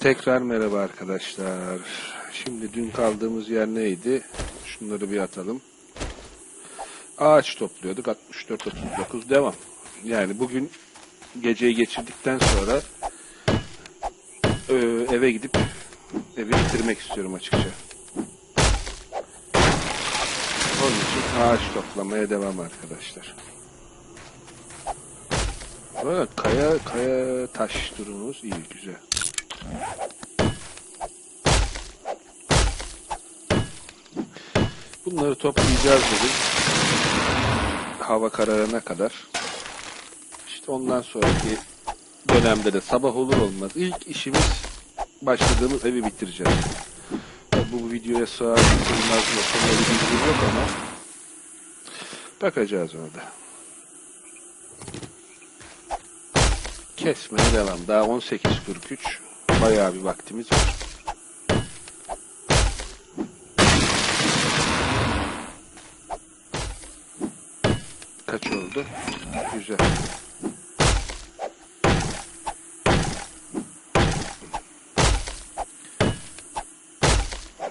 Tekrar merhaba arkadaşlar. Şimdi dün kaldığımız yer neydi? Şunları bir atalım. Ağaç topluyorduk. 64-39 devam. Yani bugün geceyi geçirdikten sonra e, eve gidip evi bitirmek istiyorum açıkça. Onun için ağaç toplamaya devam arkadaşlar. Arada kaya, kaya taş durumumuz iyi, güzel. Bunları toplayacağız bugün. Hava kararına kadar. İşte ondan sonraki dönemde de sabah olur olmaz. İlk işimiz başladığımız evi bitireceğiz. Bu videoya sığar mı sığmaz mı sonunda bir bilgim yok ama bakacağız orada. Kesmeye devam. Daha 18.43. Bayağı bir vaktimiz var. Kaç oldu? Güzel.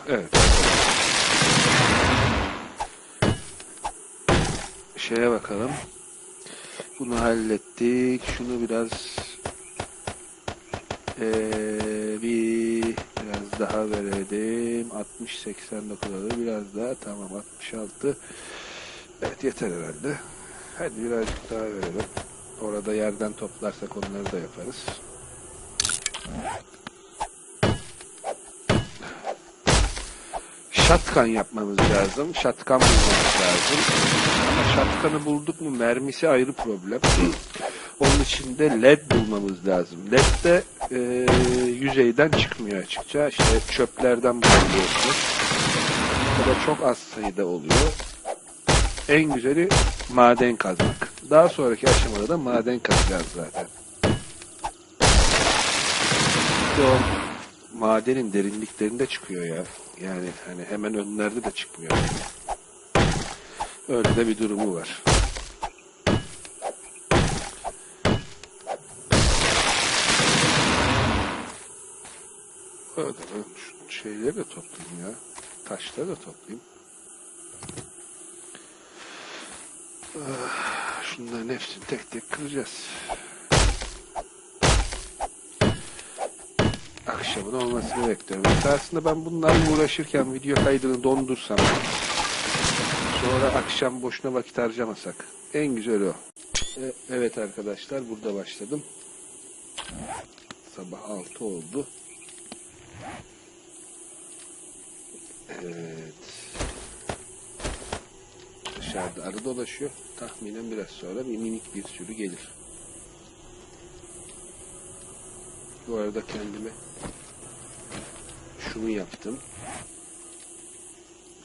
Evet. Şeye bakalım. Bunu hallettik. Şunu biraz ee, bir biraz daha verelim. 60 89 alır. Biraz daha tamam 66. Evet yeter herhalde. Hadi birazcık daha verelim. Orada yerden toplarsak onları da yaparız. Şatkan yapmamız lazım. Şatkan bulmamız lazım. Ama şatkanı bulduk mu mermisi ayrı problem. Onun için de led bulmamız lazım. Led de e, yüzeyden çıkmıyor açıkça. İşte çöplerden bulabiliyorsunuz. O da çok az sayıda oluyor. En güzeli maden kazmak. Daha sonraki aşamada da maden kazacağız zaten. İşte o madenin derinliklerinde çıkıyor ya. Yani hani hemen önlerde de çıkmıyor. Öyle de bir durumu var. Öyle ben şu şeyleri de toplayayım ya. Taşları da toplayayım. Ah, Şunların hepsini tek tek kıracağız. Akşamın olmasını bekliyorum. Mesela aslında ben bunlarla uğraşırken video kaydını dondursam sonra akşam boşuna vakit harcamasak en güzeli o. E, evet arkadaşlar burada başladım. Sabah 6 oldu. Evet. Dışarıda arı dolaşıyor. Tahminen biraz sonra bir minik bir sürü gelir. Bu arada kendime şunu yaptım.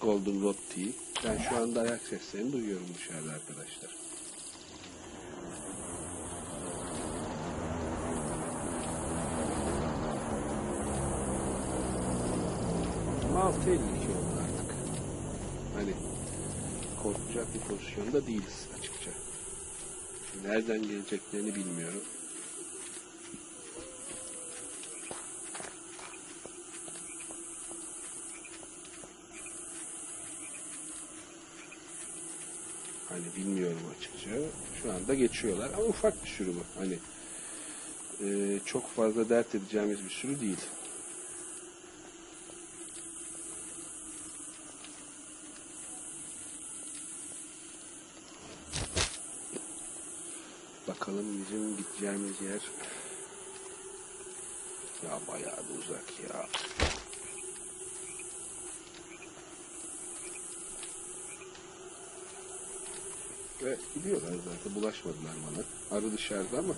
Golden Rod Tea. Ben şu anda ayak seslerini duyuyorum dışarıda arkadaşlar. 6.52 oldu artık. Hani korkacak bir pozisyonda değiliz açıkça. Nereden geleceklerini bilmiyorum. Hani bilmiyorum açıkça. Şu anda geçiyorlar ama ufak bir sürü bu. Hani e, çok fazla dert edeceğimiz bir sürü değil. Bakalım bizim gideceğimiz yer. Ya bayağı da uzak ya. Ve gidiyorlar zaten bulaşmadılar bana. Arı dışarıda ama.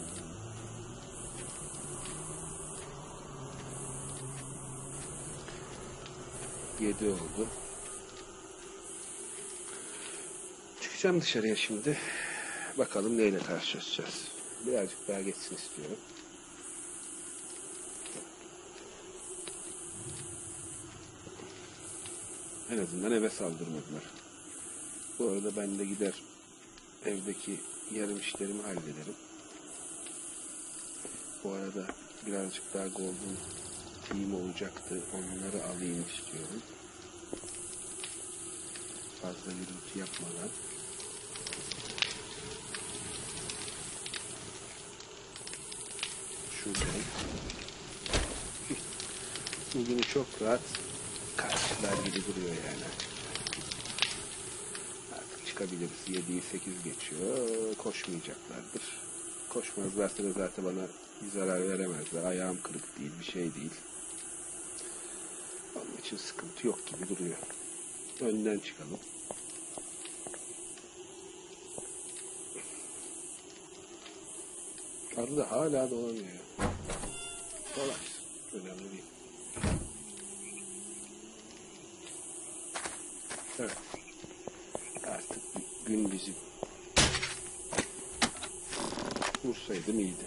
Yedi oldu. Çıkacağım dışarıya şimdi. Bakalım neyle karşılaşacağız. Birazcık daha geçsin istiyorum. En azından eve saldırmadılar. Bu arada ben de gider evdeki yarım işlerimi hallederim. Bu arada birazcık daha golden pratiğim olacaktı. Onları alayım istiyorum. Fazla gürültü yapmadan. Şuradan. Bugünü çok rahat karşılar gibi duruyor yani. Artık çıkabiliriz. 7'yi 8 geçiyor. Koşmayacaklardır. Koşmazlarsa da zaten bana bir zarar veremezler. Ayağım kırık değil, bir şey değil. Onun için sıkıntı yok gibi duruyor. Önden çıkalım. Da hala dolanıyor. Dolaşsın. Önemli değil. Evet. Artık gün bizim. Vursaydım iyiydi.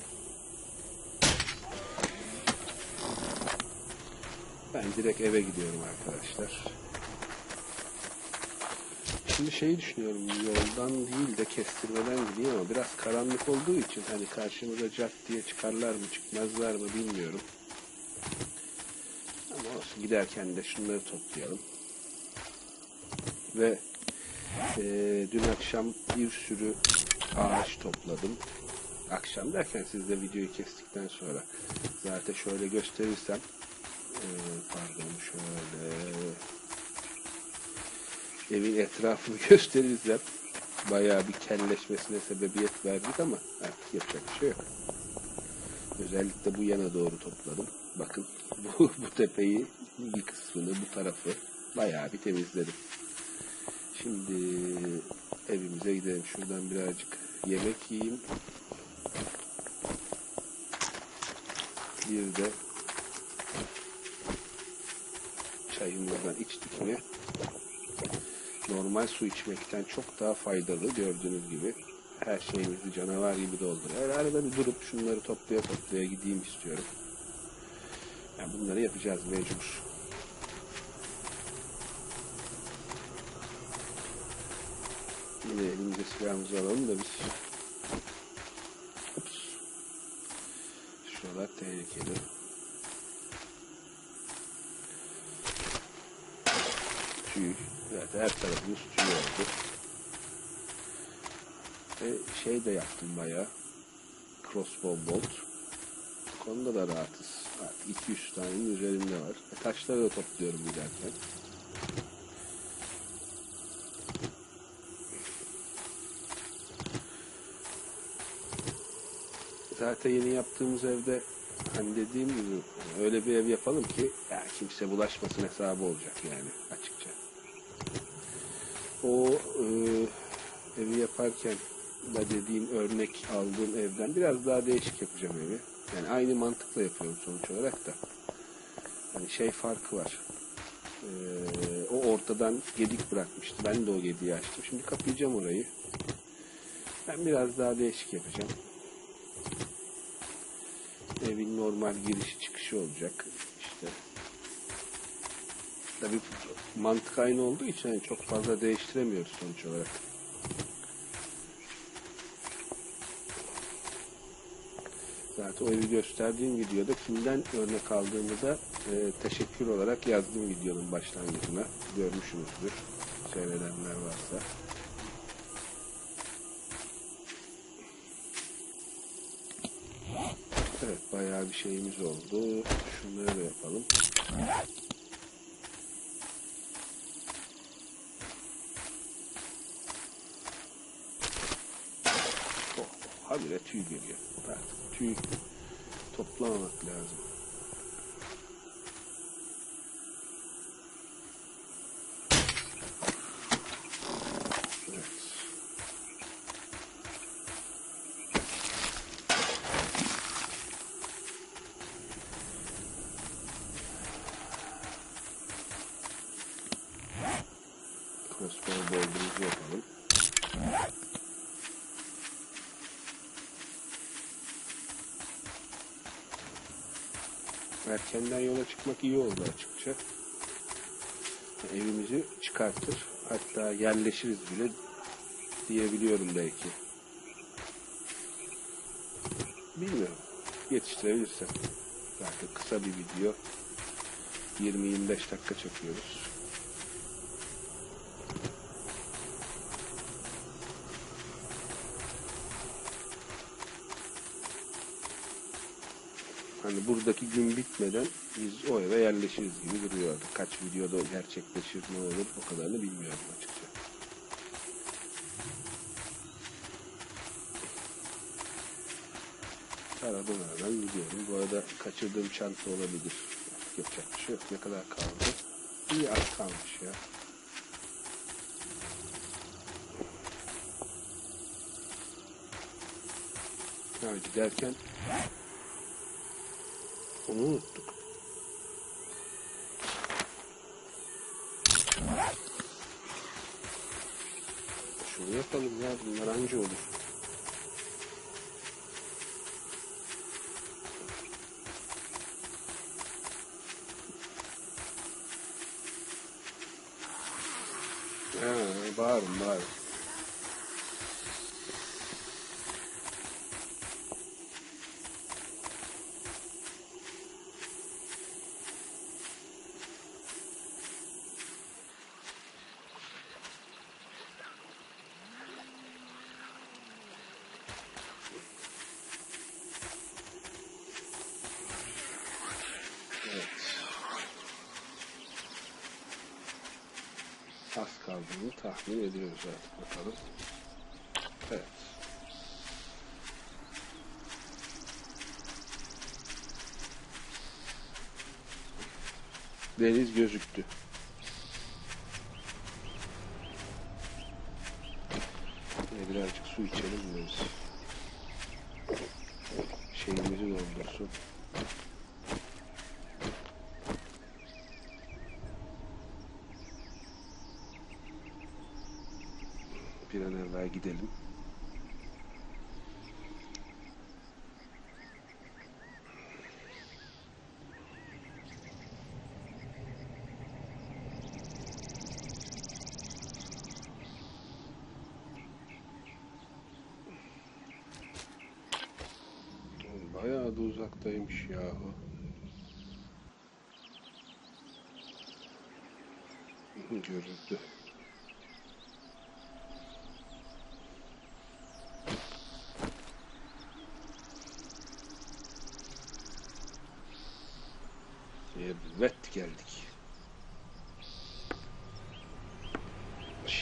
Ben direkt eve gidiyorum arkadaşlar. Şimdi şeyi düşünüyorum yoldan değil de kestirmeden gideyim ama biraz karanlık olduğu için hani karşımıza cart diye çıkarlar mı çıkmazlar mı bilmiyorum. Ama olsun giderken de şunları toplayalım. Ve eee, dün akşam bir sürü ağaç topladım. Akşam derken siz de videoyu kestikten sonra zaten şöyle gösterirsem eee, pardon şöyle evin etrafını gösterirsem bayağı bir kelleşmesine sebebiyet verdik ama artık yapacak bir şey yok. Özellikle bu yana doğru topladım. Bakın bu, bu tepeyi bir kısmını bu tarafı bayağı bir temizledim. Şimdi evimize gidelim. Şuradan birazcık yemek yiyeyim. Bir de çayımızdan içtik mi normal su içmekten çok daha faydalı gördüğünüz gibi. Her şeyimizi canavar gibi dolduruyor. Arada bir durup şunları toplaya toplaya gideyim istiyorum. Yani bunları yapacağız mecbur. Yine elimize silahımızı alalım da biz. Ups. Şuralar tehlikeli. Tüy. Evet her tarafımız tüy oldu. Ve şey de yaptım bayağı. Crossbow bolt. Konuda da rahatız. Artık 200 tanenin üzerinde var. E, taşları da topluyorum giderken. Zaten yeni yaptığımız evde hani dediğim gibi öyle bir ev yapalım ki ya kimse bulaşmasın hesabı olacak yani. O e, evi yaparken da dediğim örnek aldığım evden biraz daha değişik yapacağım evi. Yani aynı mantıkla yapıyorum sonuç olarak da. Hani şey farkı var. E, o ortadan gedik bırakmıştı. Ben de o gediği açtım. Şimdi kapayacağım orayı. Ben biraz daha değişik yapacağım. Evin normal girişi çıkışı olacak. İşte Tabii mantık aynı olduğu için yani çok fazla değiştiremiyoruz sonuç olarak. Zaten o evi gösterdiğim videoda kimden örnek aldığımı da e, teşekkür olarak yazdım videonun başlangıcına. Görmüşsünüzdür. Seyredenler varsa. Evet bayağı bir şeyimiz oldu. Şunları da yapalım. Tüy geliyor. Artık tüy toplamamak lazım. Evet. Crossbow board'umuzu yapalım. Erkenden yola çıkmak iyi oldu açıkça. Evimizi çıkartır. Hatta yerleşiriz bile diyebiliyorum belki. Bilmiyorum. Yetiştirebilirsem. Zaten kısa bir video. 20-25 dakika çekiyoruz. Hani buradaki gün bitmeden biz o eve yerleşiriz gibi duruyor. Kaç videoda gerçekleşir ne olur o kadarını bilmiyorum açıkça. Aradan aradan gidiyorum. Bu arada kaçırdığım çanta olabilir. Yapacak bir şey yok. Ne kadar kaldı? İyi az kalmış ya. Ha giderken onu unuttuk. Şunu yapalım ya bunlar anca olur. Ha, bağırın bağırın. Evet. Kaldığını tahmin ediyoruz artık bakalım. Evet. Deniz gözüktü. Yine birazcık su içelim mi biz? Şeyimizi doldursun. Bir an evvel gidelim. Bayağı da uzaktaymış yahu. Görüldü. Evet geldik.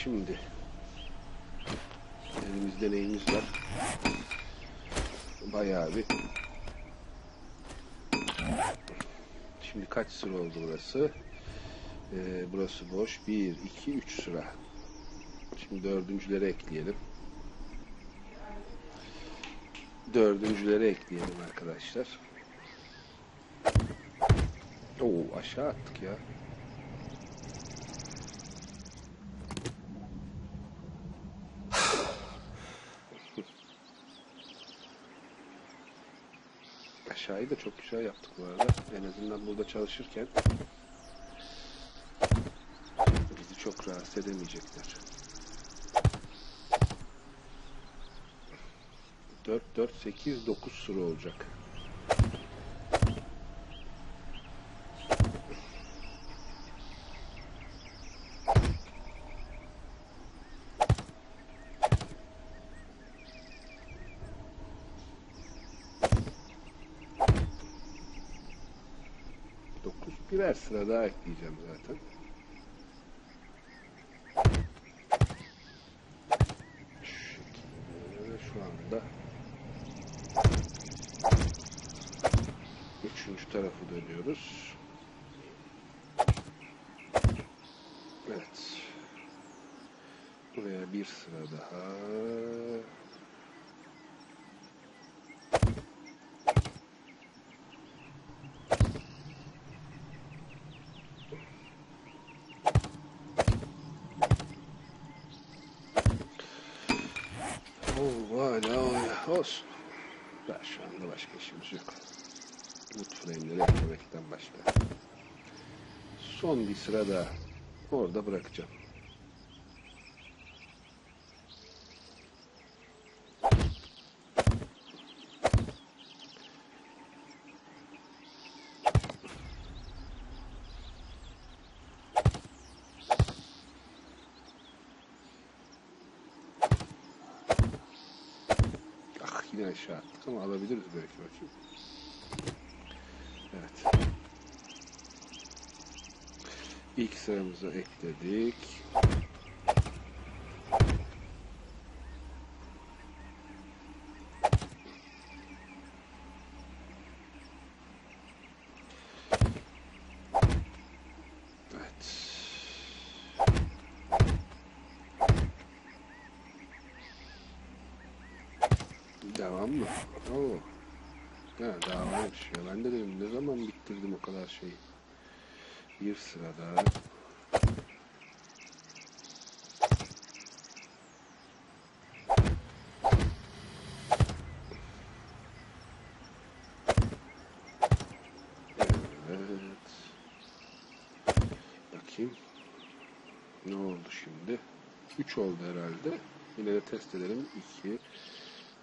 Şimdi elimizde neyimiz var? Bayağı bir. Şimdi kaç sıra oldu burası? Ee, burası boş. 1, 2, 3 sıra. Şimdi dördüncüleri ekleyelim. Dördüncüleri ekleyelim arkadaşlar. Oo aşağı attık ya. Aşağıyı da çok güzel yaptık bu arada. En azından burada çalışırken bizi çok rahatsız edemeyecekler. 4, 4, 8, 9 sıra olacak. Birer sıra daha ekleyeceğim zaten. Şu anda üçüncü tarafı dönüyoruz. Evet. Buraya bir sıra daha. Oo, hala o- olsun. Ya şu anda başka işimiz yok. Wood frame'leri eklemekten başka. Son bir sıra daha. Orada bırakacağım. Yine aşağı attık ama alabiliriz belki bakayım. Evet. İlk sıramızı ekledik. Evet. Devam mı? Oo. Ha, daha varmış ya. Ben de dedim ne zaman bitirdim o kadar şeyi. Bir sırada. Ne oldu şimdi? 3 oldu herhalde. Yine de test edelim. 2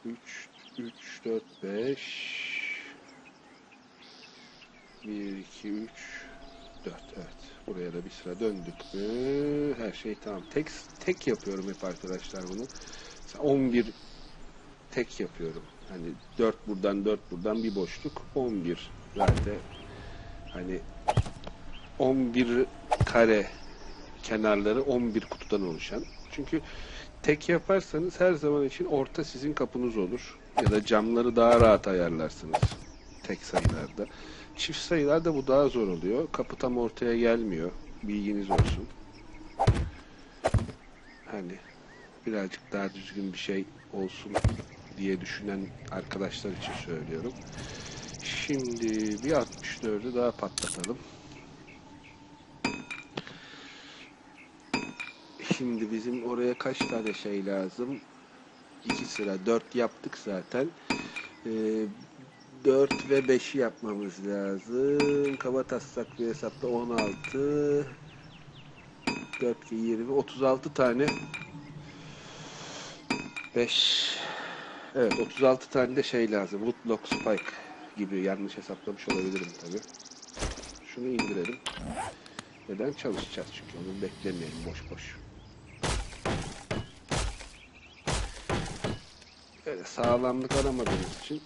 3 3 4 5 1 2 3 4 evet. Buraya da bir sıra döndük mü? Her şey tamam. Tek tek yapıyorum hep arkadaşlar bunu. Mesela 11 tek yapıyorum. Hani 4 buradan 4 buradan bir boşluk 11 zaten hani 11 kare kenarları 11 kutudan oluşan. Çünkü tek yaparsanız her zaman için orta sizin kapınız olur. Ya da camları daha rahat ayarlarsınız tek sayılarda. Çift sayılarda bu daha zor oluyor. Kapı tam ortaya gelmiyor. Bilginiz olsun. Hani birazcık daha düzgün bir şey olsun diye düşünen arkadaşlar için söylüyorum. Şimdi bir 64'ü daha patlatalım. Şimdi bizim oraya kaç tane şey lazım? İki sıra. Dört yaptık zaten. Ee, 4 ve 5'i yapmamız lazım. Kaba taslak bir hesapta 16 4 2 20 36 tane 5 Evet 36 tane de şey lazım. Woodlock Spike gibi yanlış hesaplamış olabilirim tabi. Şunu indirelim. Neden çalışacağız çünkü onu beklemeyelim boş boş. Sağlamlık aramadığımız için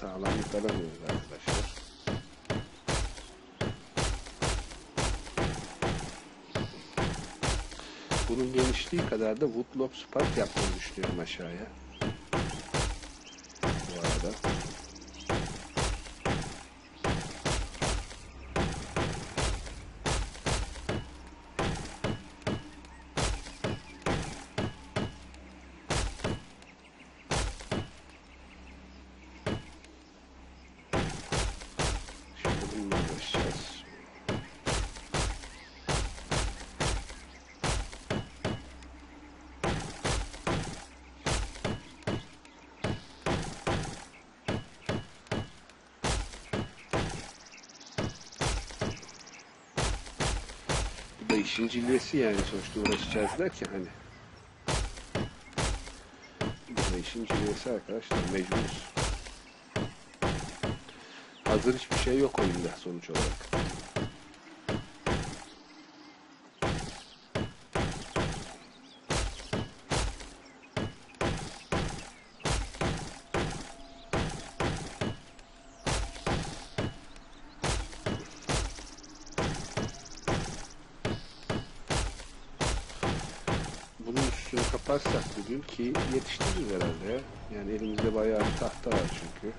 sağlamlık aramıyoruz arkadaşlar. Bunun genişliği kadar da Woodlop Spark yapmayı düşünüyorum aşağıya. Bu arada. Şimdi bununla uğraşacağız. Bu da işin cilvesi yani sonuçta uğraşacağız derken hani. Bu da işin cilvesi arkadaşlar mecburuz. Hazır hiçbir şey yok oyunda sonuç olarak. Bunun üstünü kapatsak bugün ki yetiştiririz herhalde ya. Yani elimizde bayağı tahta var çünkü.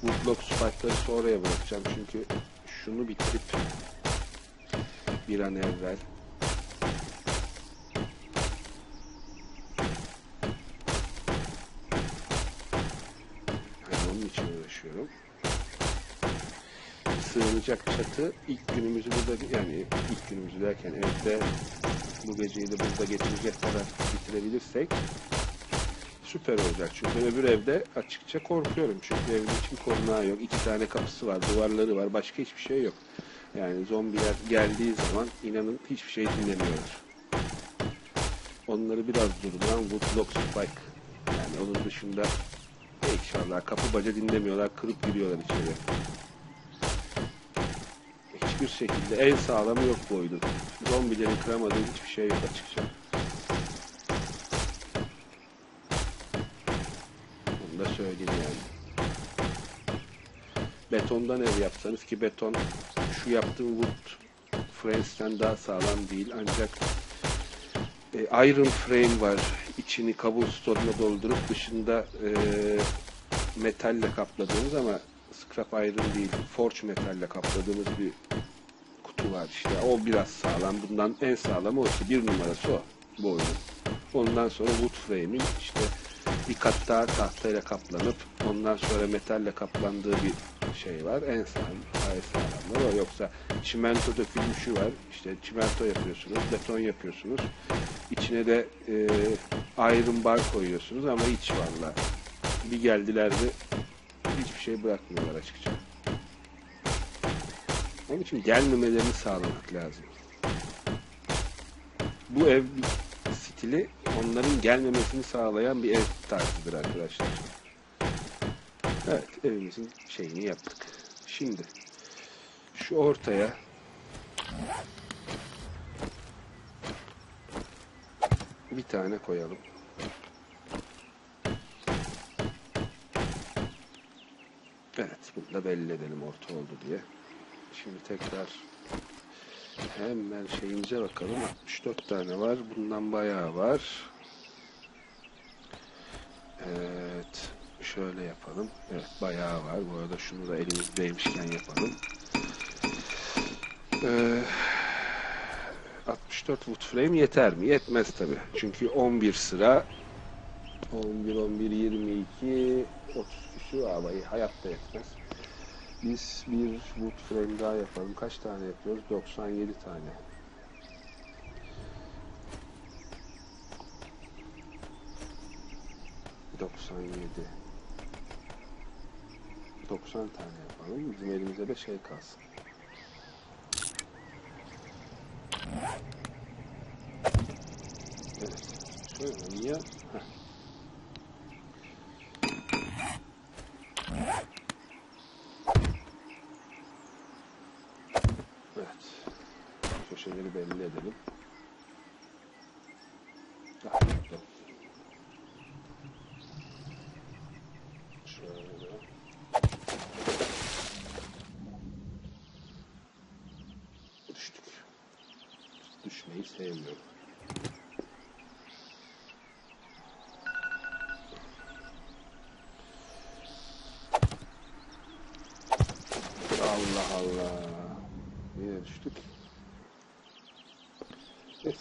Woodlock spike'ları sonraya bırakacağım çünkü şunu bitirip bir an evvel yani onun için uğraşıyorum. Sığınacak çatı ilk günümüzü burada yani ilk günümüzü derken evde bu geceyi de burada geçirecek kadar bitirebilirsek süper olacak. Çünkü öbür evde açıkça korkuyorum. Çünkü evin için korunağı yok. İki tane kapısı var, duvarları var. Başka hiçbir şey yok. Yani zombiler geldiği zaman inanın hiçbir şey dinlemiyorlar. Onları biraz durduran Woodlock Spike. Yani onun dışında inşallah kapı baca dinlemiyorlar. Kırıp giriyorlar içeri. Hiç hiçbir şekilde en sağlamı yok bu oyunun. Zombilerin kıramadığı hiçbir şey yok açıkça. Bunu da söyleyeyim yani. Betondan ev yapsanız ki beton şu yaptığım wood frames'ten daha sağlam değil ancak e, iron frame var. İçini cobblestone'la doldurup dışında e, metalle kapladığımız ama scrap iron değil, forge metalle kapladığımız bir var işte. O biraz sağlam. Bundan en sağlamı o işte. Bir numarası o bu oyunun. Ondan sonra wood frame'in işte bir kat daha tahtayla kaplanıp ondan sonra metalle kaplandığı bir şey var. En sağlam, en sağlamları o. Yoksa çimento dökülmüşü var. İşte çimento yapıyorsunuz, beton yapıyorsunuz. İçine de e, iron bar koyuyorsunuz ama hiç valla. Bir geldiler mi hiçbir şey bırakmıyorlar açıkça. Onun için gelmemelerini sağlamak lazım. Bu ev stili onların gelmemesini sağlayan bir ev tarzıdır arkadaşlar. Evet evimizin şeyini yaptık. Şimdi şu ortaya bir tane koyalım. Evet bunu da belli edelim orta oldu diye. Şimdi tekrar hemen şeyimize bakalım. 64 tane var. Bundan bayağı var. Evet. Şöyle yapalım. Evet bayağı var. Bu arada şunu da elimizdeymişken yapalım. Ee, 64 wood frame yeter mi? Yetmez tabi. Çünkü 11 sıra 11, 11, 22, 30 küsur arabayı hayatta yetmez. Biz bir wood frame daha yapalım. Kaç tane yapıyoruz? 97 tane. Doksan yedi. 90 tane yapalım. Bizim elimizde de şey kalsın. Evet. Şöyle niye? Heh. Evet. Köşeleri belli edelim. Düştük. Düşmeyi sevmiyorum. Allah Allah. Yine düştük.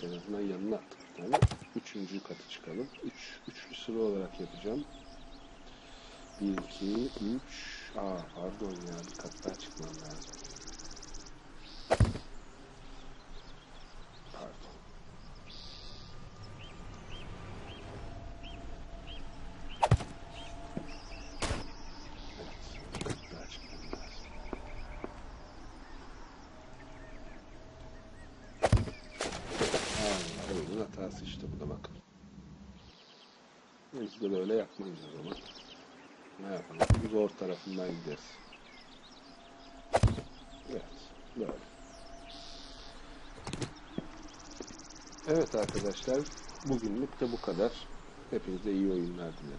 En azından yanına attık bir tane. Üçüncü katı çıkalım. Üç, üçlü sıra olarak yapacağım. Bir, iki, üç. Aa pardon ya bir kat daha çıkmam lazım. Pardon. Evet, bir kat daha çıkmam lazım. Allah oyunun hatası işte bu da bakın. Biz de böyle yapmayız o zaman. Ne yapalım? Zor tarafından gideriz. Evet, böyle. Evet arkadaşlar, bugünlük de bu kadar. Hepinize iyi oyunlar dilerim.